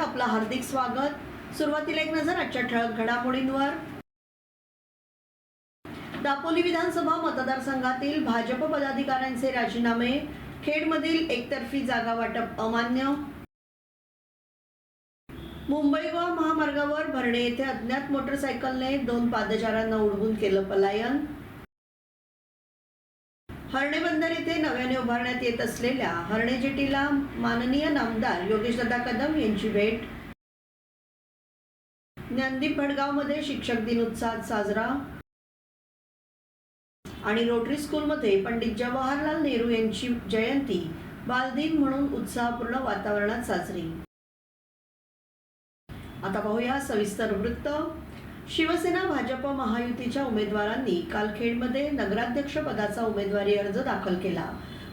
आपलं हार्दिक स्वागत. सुरुवातीला एक नजर आजच्या ठळक घडामोडींवर. दापोली विधानसभा मतदारसंघातील भाजप पदाधिकाऱ्यांचे राजीनामे खेडमधील एकतर्फी जागा वाटप अमान्य. मुंबई गोवा महामार्गावर भरणे येथे अज्ञात मोटरसायकलने दोन पादचाऱ्यांना उडवून केलं पलायन. हरणे बंदर येथे नव्याने उभारण्यात येत असलेल्या हरणे जेटीला माननीय नामदार योगेशदादा कदम यांची भेट. ज्ञानदीप भडगावमध्ये शिक्षक दिन उत्साहात साजरा. आणि रोटरी स्कूलमध्ये पंडित जवाहरलाल नेहरू यांची जयंती बालदिन म्हणून उत्साहपूर्ण वातावरणात साजरी. आता पाहूया सविस्तर वृत्त. शिवसेना भाजप महायुतीच्या उमेदवारांनी काल खेडमध्ये नगराध्यक्ष पदाचा उमेदवारी अर्ज दाखल केला.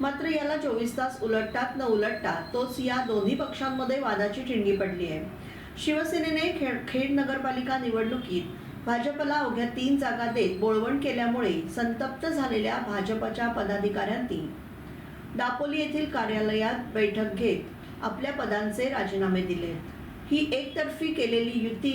मात्र याला चोवीस तास उलटतात न उलटता तोच या दोन्ही पक्षांमध्ये वादाची ठिणगी पडली आहे. शिवसेनेने खेड खेड नगरपालिका निवडणुकीत भाजपला अवघ्या तीन जागा देत बोळवण केल्यामुळे संतप्त झालेल्या भाजपच्या पदाधिकाऱ्यांनी दापोली येथील कार्यालयात बैठक घेत आपल्या पदांचे राजीनामे दिले. ही एकतर्फी केलेली युती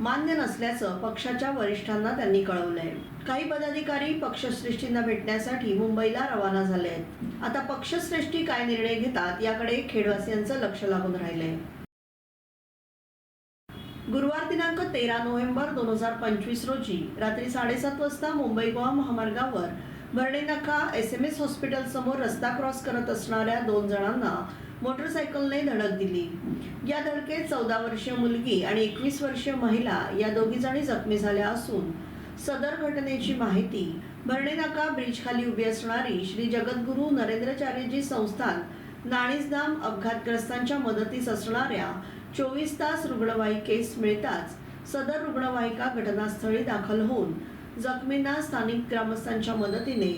मान्य नसल्याचं पक्षाच्या वरिष्ठांना त्यांनी कळवलंय. काही पदाधिकारी पक्षश्रेष्ठींना भेटण्यासाठी मुंबईला रवाना झाले आहेत आता पक्षश्रेष्ठी काय निर्णय घेतात याकडे खेडवासियांचं लक्ष लागून राहिलंय. गुरुवार दिनांक तेरा नोव्हेंबर दोन हजार पंचवीस रोजी रात्री साडेसात वाजता मुंबई गोवा महामार्गावर भरणे नाका एस एम एस हॉस्पिटल समोर रस्ता क्रॉस करत असणाऱ्या दोन जणांना मोटरसायकलने धडक दिली. या धडकेत चौदा वर्षीय मुलगी आणि एकवीस वर्षीय महिला या दोघी जणी जखमी झाल्या असून सदर घटनेची माहिती भरणे नाका ब्रिज खाली उभी असणारी श्री जगद्गुरू नरेंद्रचार्यजी संस्थान नाणीजधाम अपघातग्रस्तांच्या मदतीस असणाऱ्या चोवीस तास रुग्णवाहिकेस मिळताच सदर रुग्णवाहिका घटनास्थळी दाखल होऊन जखमींना स्थानिक ग्रामस्थांच्या मदतीने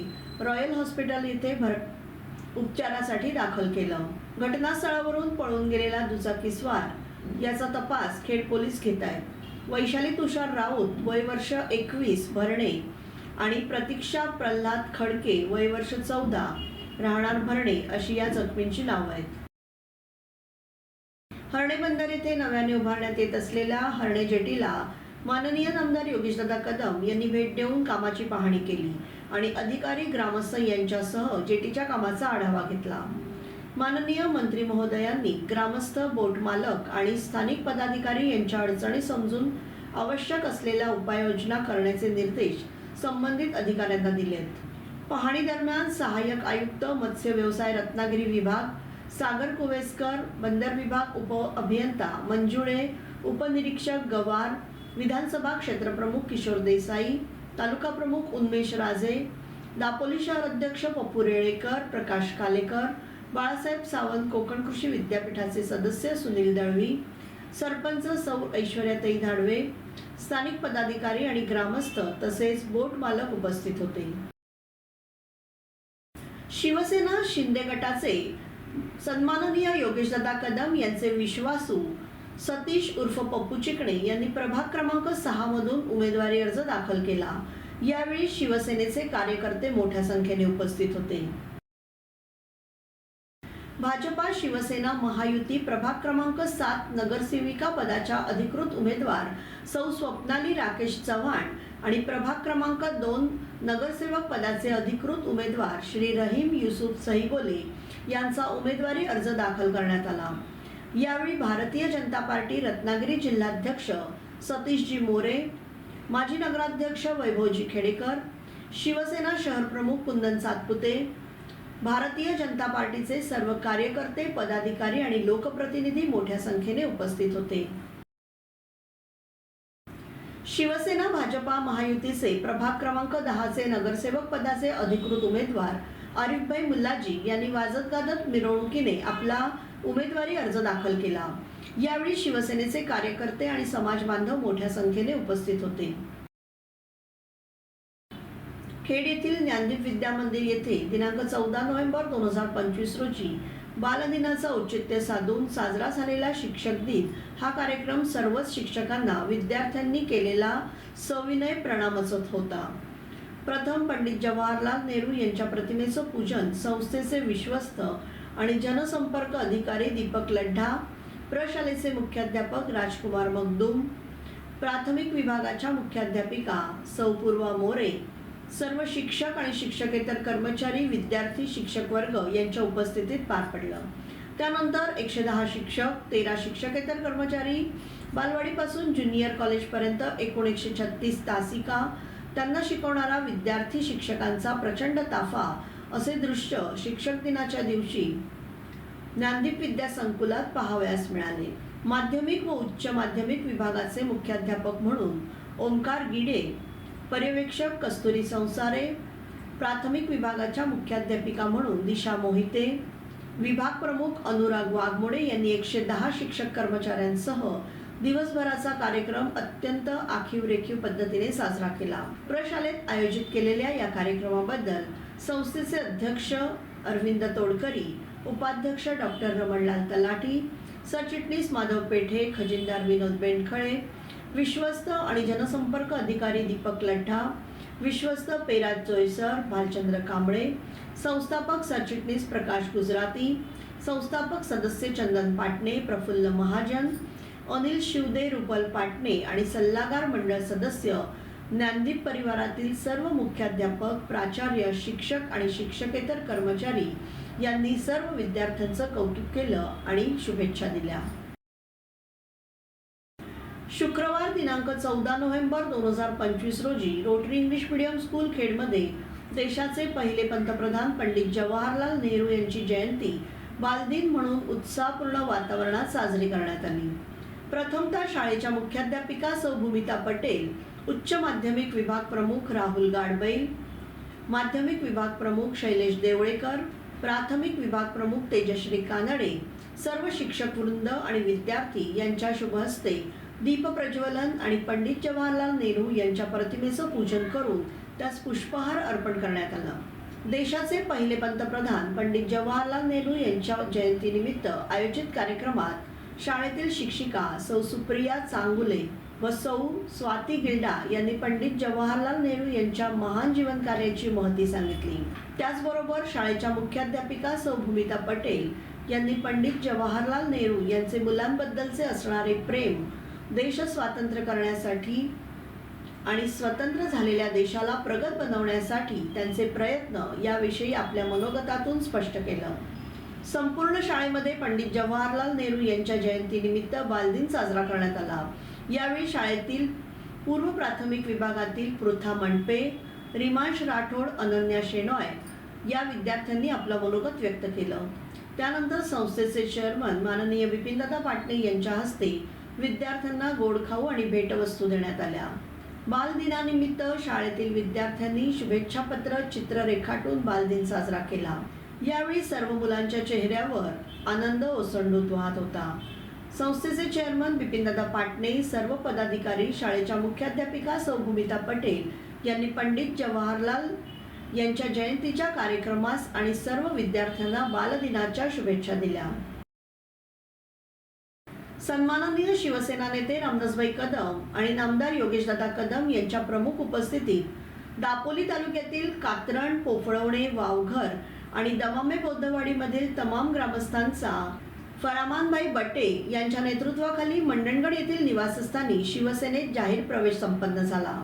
रॉयल हॉस्पिटल येथे भर उपचारासाठी दाखल केलं. घटनास्थळावरून पळून गेलेला दुचाकीस्वार याचा तपास खेड पोलीस घेत आहेत. वैशाली तुषार राऊत वय वर्ष एकवीस भरणे आणि प्रतीक्षा प्रल्हाद खडके वय वर्ष चौदा राहणार भरणे अशी या जखमींची नावं आहेत. हर्णे बंदर येथे नव्याने उभारण्यात येत असलेल्या हरणे जेटीला माननीय नामदार योगेशदादा कदम यांनी भेट देऊन कामाची पाहणी केली आणि अधिकारी ग्रामस्थ यांच्यासह जेटीच्या कामाचा आढावा घेतला. माननीय मंत्री महोदयांनी ग्रामस्थ बोट मालक आणि स्थानिक पदाधिकारी यांच्या अडचणी समजून आवश्यक असलेल्या उपाययोजना करण्याचे निर्देश संबंधित अधिकाऱ्यांना दिलेत. पाहणी दरम्यान सहाय्यक आयुक्त मत्स्य व्यवसाय रत्नागिरी विभाग सागर कुवेसकर बंदर विभाग उप अभियंता मंजुळे उपनिरीक्षक गवार विधानसभा क्षेत्रप्रमुख किशोर देसाई तालुका प्रमुख उन्मेश राजे दापोली शहर अध्यक्ष पप्पू रेळेकर प्रकाश कालेकर बाळासाहेब सावंत कोकण कृषी विद्यापीठाचे सदस्य सुनील दळवी सरपंच सौ ऐश्वर्याताई धाडवे स्थानिक पदाधिकारी आणि ग्रामस्थ तसेच बोट मालक उपस्थित होते. शिवसेना शिंदे गटाचे सन्माननीय योगेशदादा कदम यांचे विश्वासू सतीश उर्फ पप्पू चिकणे यांनी प्रभाग क्रमांक सहा मधून उमेदवारी अर्ज दाखल केला. यावेळी शिवसेनेचे कार्यकर्ते मोठ्या संख्येने उपस्थित होते. भाजपा शिवसेना महायुती प्रभाग क्रमांक सात नगरसेविका पदाच्या अधिकृत उमेदवार सौ स्वप्नाली राकेश चव्हाण आणि प्रभाग क्रमांक दोन नगरसेवक पदाचे अधिकृत उमेदवार श्री रहीम युसुफ सहीगोले यांचा उमेदवारी अर्ज दाखल करण्यात आला. यावेळी भारतीय जनता पार्टी रत्नागिरी जिल्हाध्यक्ष सतीशजी मोरे माजी नगराध्यक्ष वैभवजी खेडेकर शिवसेना शहर प्रमुख कुंदन सातपुते भारतीय जनता पार्टीचे सर्व कार्यकर्ते पदाधिकारी आणि लोकप्रतिनिधी मोठ्या संख्येने उपस्थित होते. शिवसेना भाजपा महायुतीचे प्रभाग क्रमांक दहाचे नगरसेवक पदाचे अधिकृत उमेदवार आरिफभाई मुल्लाजी यांनी वाजत गाजत मिरवणुकीने आपला उमेदवारी अर्ज दाखल केला. यावेळी शिवसेनेचे कार्यकर्ते आणि समाज बांधव मोठ्या संख्येने उपस्थित होते. खेड येथील ज्ञानदीप विद्या मंदिर येथे दिनांक चौदा नोव्हेंबर दोन हजार पंचवीस रोजी बालदिनाचं औचित्य साधून साजरा झालेला शिक्षक दिन हा कार्यक्रम सर्वच शिक्षकांना विद्यार्थ्यांनी केलेला सविनय प्रणामचत होता. प्रथम पंडित जवाहरलाल नेहरू यांच्या प्रतिमेचं पूजन संस्थेचे विश्वस्त आणि जनसंपर्क अधिकारी दीपक लड्ढा प्रशालेचे मुख्याध्यापक राजकुमार मगदूम प्राथमिक विभागाच्या मुख्याध्यापिका सौपूर्वा मोरे सर्व शिक्षक आणि शिक्षकेतर कर्मचारी विद्यार्थी शिक्षक वर्ग यांच्या उपस्थितीत पार पडलं. त्यानंतर एकशे दहा शिक्षक तेरा शिक्षकेतर कर्मचारी बालवाडीपासून ज्युनियर कॉलेजपर्यंत एकूण एकशे छत्तीस तासिका त्यांना शिकवणारा विद्यार्थी शिक्षकांचा प्रचंड ताफा असे दृश्य शिक्षक दिनाच्या दिवशी ज्ञानदीप विद्या संकुलात पाहावयास मिळाले. माध्यमिक व उच्च माध्यमिक विभागाचे मुख्याध्यापक म्हणून ओंकार गिडे पर्यवेक्षक कस्तुरी संसारे प्राथमिक विभागाच्या मुख्याध्यापिका म्हणून दिशा मोहिते विभाग प्रमुख अनुराग वाघमोडे यांनी एकशे दहा शिक्षक कर्मचाऱ्यांसह दिवसभराचा कार्यक्रम अत्यंत आखीव रेखीव पद्धतीने साजरा केला. प्रशालेत आयोजित केलेल्या या कार्यक्रमाबद्दल संस्थेचे अध्यक्ष अरविंद तोडकरी उपाध्यक्ष डॉक्टर रमणलाल तलाटी सरचिटणीस माधव पेठे खजिनदार विनोद बेंडखळे विश्वस्त आणि जनसंपर्क अधिकारी दीपक लड्ढा विश्वस्त पेराज जोयसर भालचंद्र कांबळे संस्थापक सरचिटणीस प्रकाश गुजराती संस्थापक सदस्य चंदन पाटणे प्रफुल्ल महाजन अनिल शिवदे रुपल पाटणे आणि सल्लागार मंडळ सदस्य ज्ञानदीप परिवारातील सर्व मुख्याध्यापक प्राचार्य शिक्षक आणि शिक्षकेतर कर्मचारी यांनी सर्व विद्यार्थ्यांचं कौतुक केलं आणि शुभेच्छा दिल्या. शुक्रवार दिनांक चौदा नोव्हेंबर दोन हजार पंचवीस रोजी रोटरी इंग्लिश मीडियम स्कूल खेडमध्ये देशाचे पहिले पंतप्रधान पंडित जवाहरलाल नेहरू यांची जयंती बालदिन म्हणून उत्साहपूर्ण वातावरणात साजरी करण्यात आली. प्रथमतः शाळेच्या मुख्याध्यापिका सौ भूमिता पटेल उच्च माध्यमिक विभाग प्रमुख राहुल गाडबैल माध्यमिक विभाग प्रमुख शैलेश देवळेकर प्राथमिक विभाग प्रमुख तेजश्री कानडे सर्व शिक्षक वृंद आणि विद्यार्थी यांच्या शुभ हस्ते आणि पंडित जवाहरलाल नेहरू यांच्या प्रतिमेचं पूजन करून त्यास पुष्पहार अर्पण करण्यात आलं. देशाचे पहिले पंतप्रधान पंडित जवाहरलाल नेहरू यांच्या जयंतीनिमित्त आयोजित कार्यक्रमात शाळेतील शिक्षिका सौ सुप्रिया चांगुले व सौ स्वाती गिल्डा यांनी पंडित जवाहरलाल नेहरू यांच्या महान जीवन कार्याची महती सांगितली. त्याचबरोबर शाळेच्या मुख्याध्यापिका सौ भूमिता पटेल यांनी पंडित जवाहरलाल नेहरू यांचे मुलांबद्दलचे असणारे प्रेम देश स्वातंत्र्य करण्यासाठी आणि स्वतंत्र झालेल्या देशाला प्रगत बनवण्यासाठी त्यांचे प्रयत्न याविषयी आपल्या मनोगतातून स्पष्ट केलं. संपूर्ण शाळेमध्ये पंडित जवाहरलाल नेहरू यांच्या जयंतीनिमित्त बालदिन साजरा करण्यात आला. यावेळी शाळेतील पूर्व प्राथमिक विभागातील पृथा मंडपे रिमांश राठोड अनन्या शेनॉय या विद्यार्थ्यांनी आपलं मनोगत व्यक्त केलं. त्यानंतर संस्थेचे चेअरमन माननीय बिपिनदादा पाटणे यांच्या हस्ते विद्यार्थ्यांना गोडखाऊ आणि भेटवस्तू देण्यात आल्या. बालदिनानिमित्त शाळेतील विद्यार्थ्यांनी शुभेच्छापत्र चित्र रेखाटून बालदिन साजरा केला. यावेळी सर्व मुलांच्या चेहऱ्यावर आनंद ओसंडून वाहत होता. संस्थेचे चेअरमन बिपिनदादा पाटणे सर्व पदाधिकारी शाळेच्या मुख्याध्यापिका सौ भूमिता पटेल यांनी पंडित जवाहरलाल यांच्या जयंतीच्या कार्यक्रमास आणि सर्व विद्यार्थ्यांना बालदिनाच्या शुभेच्छा दिल्या. सन्माननीय शिवसेना नेते रामदासभाई कदम आणि नामदार योगेशदादा कदम यांच्या प्रमुख उपस्थितीत दापोली तालुक्यातील कातरण पोफळवणे वावघर आणि दमामे बौद्धवाडीमधील तमाम ग्रामस्थांचा फरामानबाई बटे यांच्या नेतृत्वाखाली मंडणगड येथील निवासस्थानी शिवसेनेत जाहीर प्रवेश संपन्न झाला.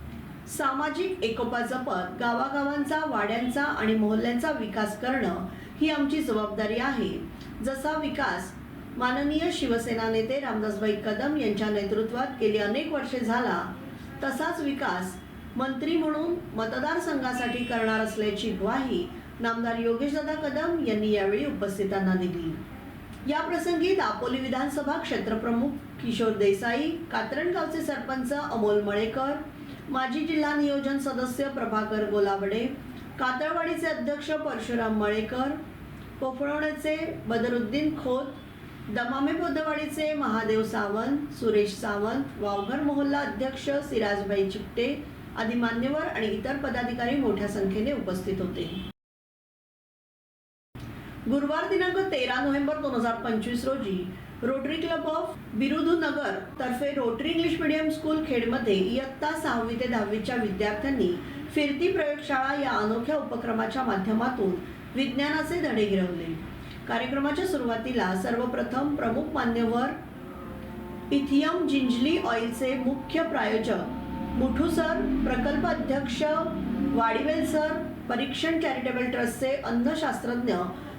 सामाजिक एकोपा जपत गावागावांचा वाड्यांचा आणि मोहल्ल्यांचा विकास करणं ही आमची जबाबदारी आहे. जसा विकास माननीय शिवसेना नेते रामदासभाई कदम यांच्या नेतृत्वात गेली अनेक वर्षे झाला तसाच विकास मंत्री म्हणून मतदारसंघासाठी करणार असल्याची ग्वाही नामदार योगेशदादा कदम यांनी यावेळी उपस्थितांना दिली. या प्रसंगी दापोली विधानसभा क्षेत्रप्रमुख किशोर देसाई कातरणगावचे सरपंच अमोल मळेकर माजी जिल्हा नियोजन सदस्य प्रभाकर गोलाबडे कातळवाडीचे अध्यक्ष परशुराम मळेकर पोफळवण्याचे बदरुद्दीन खोत दमामे बुद्धवाडीचे महादेव सावंत सुरेश सावंत वावघर मोहल्ला अध्यक्ष सिराजभाई चिपटे आदी मान्यवर आणि इतर पदाधिकारी मोठ्या संख्येने उपस्थित होते. गुरुवार दिनांक तेरा नोव्हेंबर दोन हजार पंचवीस रोजी रोटरी क्लब ऑफ बिरुधुनगर तर्फे रोटरी इंग्लिश मीडियम स्कूल खेडमध्ये इयत्ता सहावी ते दहावीच्या विद्यार्थ्यांनी फिरती प्रयोगशाळा या अनोख्या उपक्रमाच्या माध्यमातून विज्ञानाचे धडे गिरवले. कार्यक्रमाच्या सुरुवातीला सर्वप्रथम प्रमुख मान्यवर इथियम जिंजली ऑइलचे मुख्य प्रायोजक मुठू सर प्रकल्प अध्यक्ष वाडीवेल सर परीक्षण चॅरिटेबल ट्रस्टचे अन्नशास्त्रज्ञ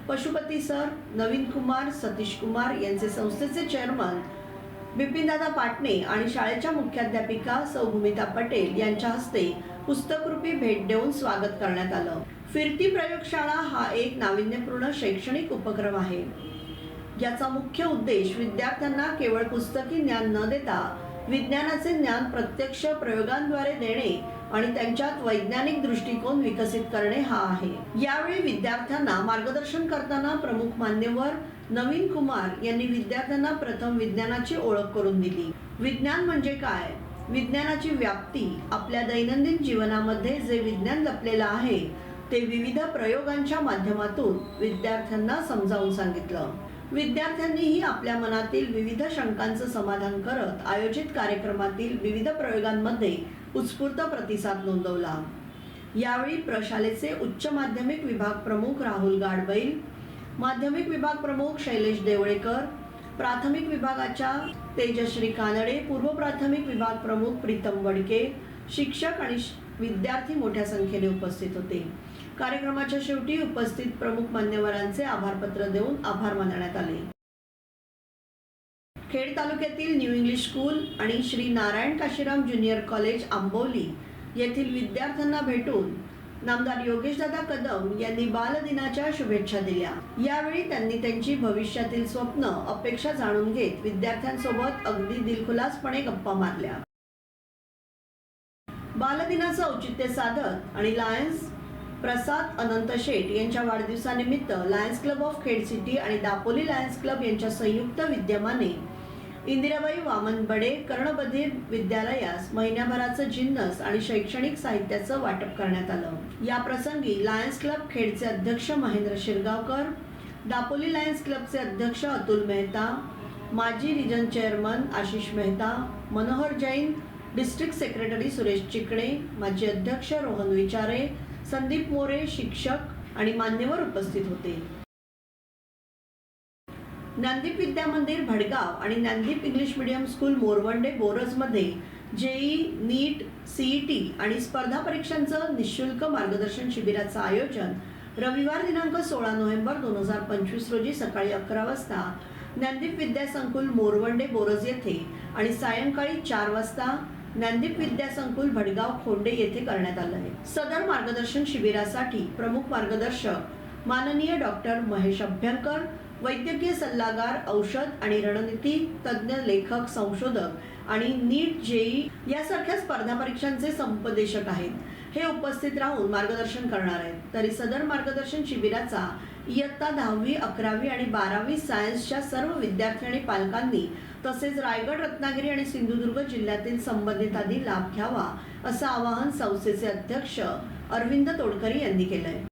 पशुपती सर नवीन कुमार सतीश कुमार यांचे संस्थेचे चेअरमन बिपिनदादा पाटणे आणि शाळेच्या मुख्याध्यापिका सौभूमिता पटेल यांच्या हस्ते पुस्तकरूपी भेट देऊन स्वागत करण्यात आलं. फिरती प्रयोगशाळा हा एक नाविन्यपूर्ण शैक्षणिक उपक्रम आहे. याचा मुख्य उद्देश विद्यार्थ्यांना केवळ पुस्तकी ज्ञान न देता विज्ञानाचे ज्ञान प्रत्यक्ष प्रयोगांद्वारे देणे आणि त्यांच्यात वैज्ञानिक दृष्टिकोन विकसित करणे हा आहे. यावेळी विद्यार्थ्यांना मार्गदर्शन करताना प्रमुख मान्यवर नवीन कुमार यांनी विद्यार्थ्यांना प्रथम विज्ञानाची ओळख करून दिली. विज्ञान म्हणजे काय? विज्ञानाची व्याप्ती आपल्या दैनंदिन जीवनामध्ये जे विज्ञान लपलेलं आहे ते विविध प्रयोगांच्या माध्यमातून विद्यार्थ्यांना समजावून सांगितलं. विद्यार्थ्यांनीही आपल्या मनातील विविध शंकांचं समाधान करत आयोजित कार्यक्रमातील विविध प्रयोगांमध्ये उत्स्फूर्त प्रतिसाद नोंदवला. यावेळी प्रशालेचे उच्च माध्यमिक विभाग प्रमुख राहुल गाडबैल माध्यमिक विभाग प्रमुख शैलेश देवळेकर प्राथमिक विभागाच्या तेजश्री कानडे पूर्व प्राथमिक विभाग प्रमुख प्रीतम वडके शिक्षक आणि श- विद्यार्थी मोठ्या संख्येने उपस्थित होते. कार्यक्रमाच्या शेवटी उपस्थित प्रमुख मान्यवरांचे आभारपत्र देऊन आभार मानण्यात आले. खेड तालुक्यातील न्यू इंग्लिश स्कूल आणि श्री नारायण काशीराम ज्युनियर कॉलेज आंबोली येथील विद्यार्थ्यांना भेटून नामदार योगेशदादा कदम यांनी बालदिनाच्या शुभेच्छा दिल्या. यावेळी त्यांनी त्यांची भविष्यातील स्वप्न अपेक्षा जाणून घेत विद्यार्थ्यांसोबत अगदी दिलखुलासपणे गप्पा मारल्या. बालदिनाचं औचित्य साधत आणि लायन्स प्रसाद अनंत शेठ यांच्या वाढदिवसानिमित्त Lions Club of Khed city आणि दापोली लायन्स क्लब यांच्या संयुक्त विद्यमाने इंदिराबाई वामन बडे कर्णबधीर विद्यालयास महिन्याभराचं जिन्नस आणि शैक्षणिक साहित्याचं वाटप करण्यात आलं. या प्रसंगी लायन्स क्लब खेडचे अध्यक्ष महेंद्र शिरगावकर दापोली लायन्स क्लबचे अध्यक्ष अतुल मेहता माजी region chairman Ashish Mehta Manohar Jain district secretary Suresh Chikane माजी अध्यक्ष रोहन विचारे संदीप मोरे शिक्षक आणि मान्यवर उपस्थित होते. ज्ञानदीप विद्या मंदिर भडगाव आणि Dnyandeep English medium school Morvande बोरजमध्ये JEE NEET CET आणि स्पर्धा परीक्षांचं निशुल्क मार्गदर्शन शिबिराचं आयोजन रविवार दिनांक सोळा नोव्हेंबर दोन हजार पंचवीस रोजी सकाळी अकरा वाजता ज्ञानदीप विद्यासंकुल मोरवंडे बोरज येथे आणि सायंकाळी चार वाजता ज्ञानदीप विद्यासंकुल भडगाव खोंडे येथे करण्यात आलं आहे. सदर मार्गदर्शन शिबिरासाठी प्रमुख मार्गदर्शक माननीय डॉक्टर महेश अभ्यंकर वैद्यकीय सल्लागार औषध आणि रणनीती तज्ज्ञ लेखक संशोधक आणि नीट जेई यासारख्या स्पर्धा परीक्षांचे संपदेशक आहेत. हे उपस्थित राहून मार्गदर्शन करणार आहेत. तरी सदर मार्गदर्शन शिबिराचा इयत्ता दहावी अकरावी आणि बारावी सायन्सच्या सर्व विद्यार्थी आणि पालकांनी तसेच रायगड रत्नागिरी आणि सिंधुदुर्ग जिल्ह्यातील संबंधितांनी लाभ घ्यावा असं आवाहन संस्थेचे अध्यक्ष अरविंद तोडकरी यांनी केलंय.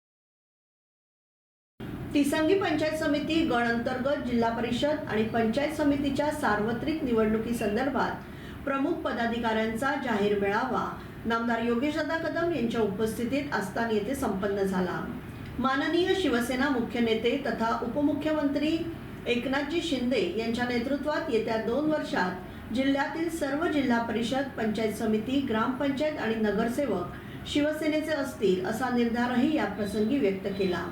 तिसंगी पंचायत समिती गण अंतर्गत जिल्हा परिषद आणि पंचायत समितीच्या सार्वत्रिक निवडणुकी संदर्भात प्रमुख पदाधिकाऱ्यांचा जाहीर मेळावा नामदार योगेशदादा कदम यांच्या उपस्थितीत आस्थान येथे संपन्न झाला. माननीय शिवसेना मुख्य नेते तथा उपमुख्यमंत्री एकनाथजी शिंदे यांच्या नेतृत्वात येत्या दोन वर्षात जिल्ह्यातील सर्व जिल्हा परिषद पंचायत समिती ग्रामपंचायत आणि नगरसेवक शिवसेनेचे असतील असा निर्धारही या प्रसंगी व्यक्त केला.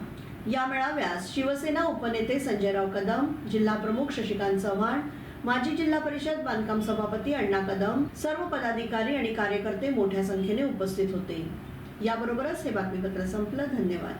या मेळाव्यास शिवसेना उपनेते संजयराव कदम जिल्हा प्रमुख शशिकांत चव्हाण माजी जिल्हा परिषद बांधकाम सभापती अण्णा कदम सर्व पदाधिकारी आणि कार्यकर्ते मोठ्या संख्येने उपस्थित होते. याबरोबरच हे बातमीपत्र संपलं. धन्यवाद.